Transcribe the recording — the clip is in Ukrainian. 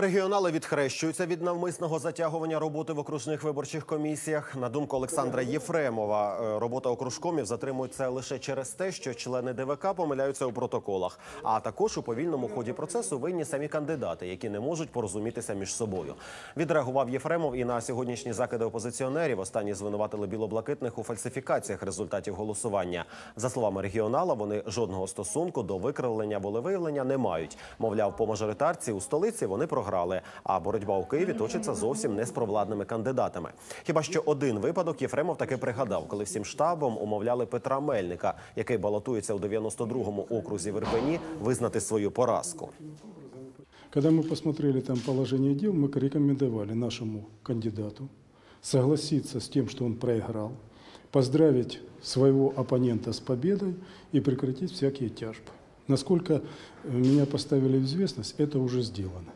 Регіонали відхрещуються від навмисного затягування роботи в окружних виборчих комісіях. На думку Олександра Єфремова, е, робота окружкомів затримується лише через те, що члени ДВК помиляються у протоколах. А також у повільному ході процесу винні самі кандидати, які не можуть порозумітися між собою. Відреагував Єфремов і на сьогоднішні закиди опозиціонерів. Останні звинуватили білоблакитних у фальсифікаціях результатів голосування. За словами регіонала, вони жодного стосунку до викривлення волевиявлення не мають. Мовляв, по мажоритарці у столиці вони програли, а боротьба у Києві точиться зовсім не з провладними кандидатами. Хіба що один випадок Єфремов таки пригадав, коли всім штабом умовляли Петра Мельника, який балотується у 92-му окрузі в Ірпені, визнати свою поразку. Когда мы посмотрели там положение дел, мы рекомендовали нашему кандидату согласиться с тем, что он проиграл, поздравить своего оппонента с победой и прекратить всякие тяжбы. Насколько э, меня поставили в известность, это уже сделано.